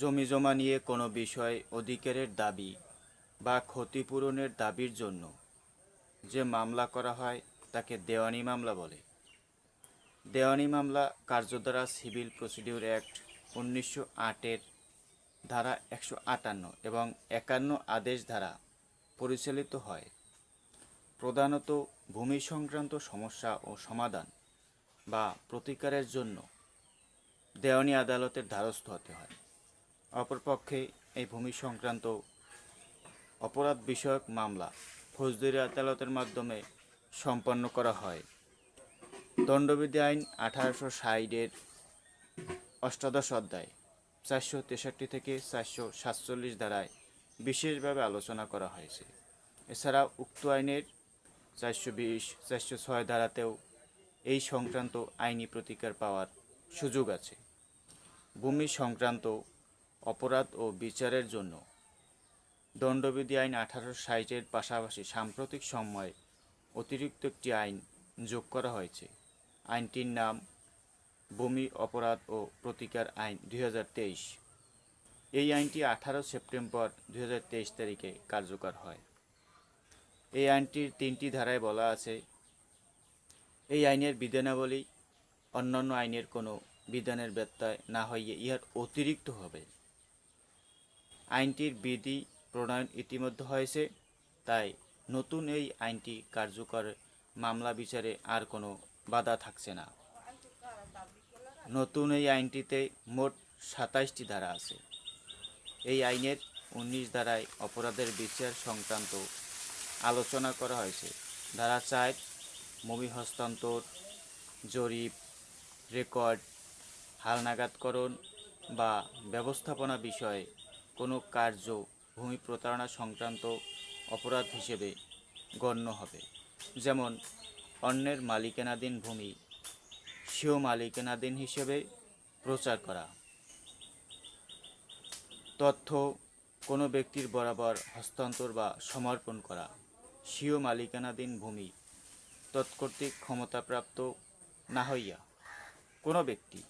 জমি জমা নিয়ে কোনো বিষয় অধিকারের দাবি বা ক্ষতিপূরণের দাবির জন্য যে মামলা করা হয় তাকে দেওয়ানি মামলা বলে। দেওয়ানি মামলা কার্যধারা সিভিল প্রসিডিউর অ্যাক্ট উনিশশো আটের ধারা একশো আটান্ন এবং একান্ন আদেশ ধারা পরিচালিত হয়। প্রধানত ভূমি সংক্রান্ত সমস্যা ও সমাধান বা প্রতিকারের জন্য দেওয়ানি আদালতের দ্বারস্থ হতে হয়। অপরপক্ষে এই ভূমি সংক্রান্ত অপরাধ বিষয়ক মামলা ফৌজদারি আদালতের মাধ্যমে সম্পন্ন করা হয়। দণ্ডবিধি আইন আঠারোশো ষাটের অষ্টাদশ অধ্যায়, চারশো তেষট্টি থেকে চারশো সাতচল্লিশ ধারায় বিশেষভাবে আলোচনা করা হয়েছে। এছাড়া উক্ত আইনের চারশো বিশ, চারশো ছয় ধারাতেও এই সংক্রান্ত আইনি প্রতিকার পাওয়ার সুযোগ আছে। ভূমি সংক্রান্ত অপরাধ ও বিচারের জন্য। দণ্ডবিধি আইন আঠারো সাইটের পাশাপাশি সাম্প্রতিক সময়ে অতিরিক্ত একটি আইন যোগ করা হয়েছে। আইনটির নাম ভূমি অপরাধ ও প্রতিকার আইন দুই হাজার তেইশ। এই আইনটি আঠারো সেপ্টেম্বর দু হাজার তেইশ তারিখে কার্যকর হয়। এই আইনটির তিনটি ধারায় বলা আছে, এই আইনের বিধানাবলী, অন্যান্য আইনের কোনো বিধানের ব্যত্যয় না হইয়ে ইহার অতিরিক্ত হবে। আইনটির বিধি প্রণয়ন ইতিমধ্যে হয়েছে, তাই নতুন এই আইনটি কার্যকর মামলা বিচারে আর কোনো বাধা থাকছে না। নতুন এই আইনটিতে মোট সাতাইশটি ধারা আছে। এই আইনের উনিশ ধারায় অপরাধের বিচার সংক্রান্ত আলোচনা করা হয়েছে। ধারা চার ভূমি হস্তান্তর, জরিপ, রেকর্ড, হালনাগাদকরণ বা ব্যবস্থাপনা বিষয়ে কোনো কার্য ভূমি প্রতারণা সংক্রান্ত অপরাধ হিসেবে গণ্য হবে। যেমন, অন্যের মালিকানাধীন ভূমি স্বীয় মালিকানাধীন হিসেবে প্রচার করা। তথ্য, কোনো ব্যক্তির বরাবর হস্তান্তর বা সমর্পণ করা। স্বীয় মালিকানাধীন ভূমি তৎকর্তৃক ক্ষমতাপ্রাপ্ত না হইয়া কোনো ব্যক্তি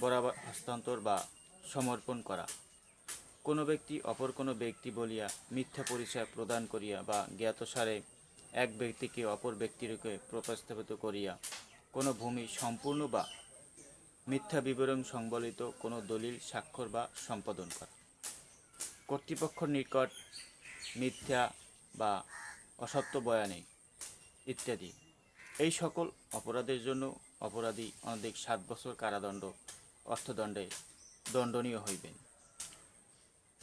বরাবর হস্তান্তর বা সমর্পণ করা। কোনো ব্যক্তি অপর কোনো ব্যক্তি বলিয়া মিথ্যা পরিচয় প্রদান করিয়া বা জ্ঞাতসারে এক ব্যক্তিকে অপর ব্যক্তিরূপে প্রতিস্থাপিত করিয়া কোনো ভূমি সম্পূর্ণ বা মিথ্যা বিবরণ সংবলিত কোনো দলিল, স্বাক্ষর বা সম্পাদন করা। কর্তৃপক্ষের নিকট মিথ্যা বা অসত্য বয়ানে ইত্যাদি। এই সকল অপরাধের জন্য অপরাধী অনধিক সাত বছর কারাদণ্ড, অর্থদণ্ডে দণ্ডনীয় হইবেন।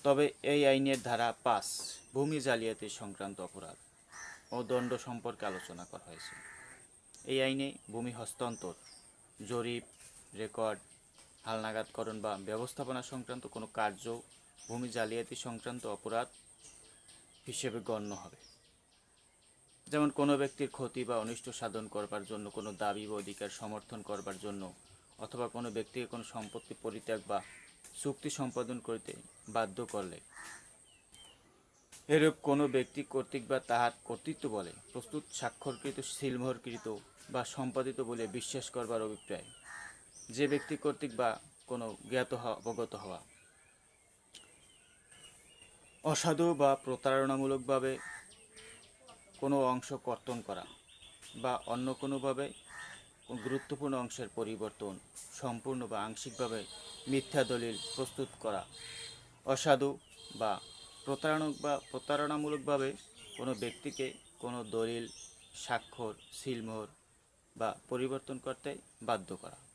তবে এই আইনের ধারা পাঁচ, ভূমি জালিয়াতি সংক্রান্ত অপরাধ ও দণ্ড সম্পর্কে আলোচনা করা হয়েছে। এই আইনে ভূমি হস্তান্তর, জরিপ, রেকর্ড, হালনাগাদকরণ বা ব্যবস্থাপনা সংক্রান্ত কোনো কার্য ভূমি জালিয়াতি সংক্রান্ত অপরাধ হিসেবে গণ্য হবে। যেমন কোনো ব্যক্তির ক্ষতি বা অনিষ্ট সাধন করবার জন্য কোনো দাবি বা অধিকার সমর্থন করবার জন্য অথবা কোনো ব্যক্তিকে কোনো সম্পত্তি পরিত্যাগ বা চুক্তি সম্পাদন করিতে বাধ্য করলে। এরূপ কোনো ব্যক্তি কর্তৃক বা তাহার কর্তৃত্ব বলে, প্রস্তুত, স্বাক্ষরকৃত, সিলমোহরকৃত বা সম্পাদিত বলে বিশ্বাস করবার অভিপ্রায়। যে ব্যক্তি কর্তৃক বা কোনো জ্ঞাত হওয়া অবগত হওয়া। অসাধু বা প্রতারণামূলকভাবে কোনো অংশ কর্তন করা বা অন্য কোনোভাবে গুরুত্বপূর্ণ অংশের পরিবর্তন সম্পূর্ণ বা আংশিকভাবে মিথ্যা দলিল প্রস্তুত করা, অসাধু বা প্রতারণক বা প্রতারণামূলকভাবে কোনো ব্যক্তিকে কোনো দলিল, স্বাক্ষর, সিলমোহর বা পরিবর্তন করতে বাধ্য করা।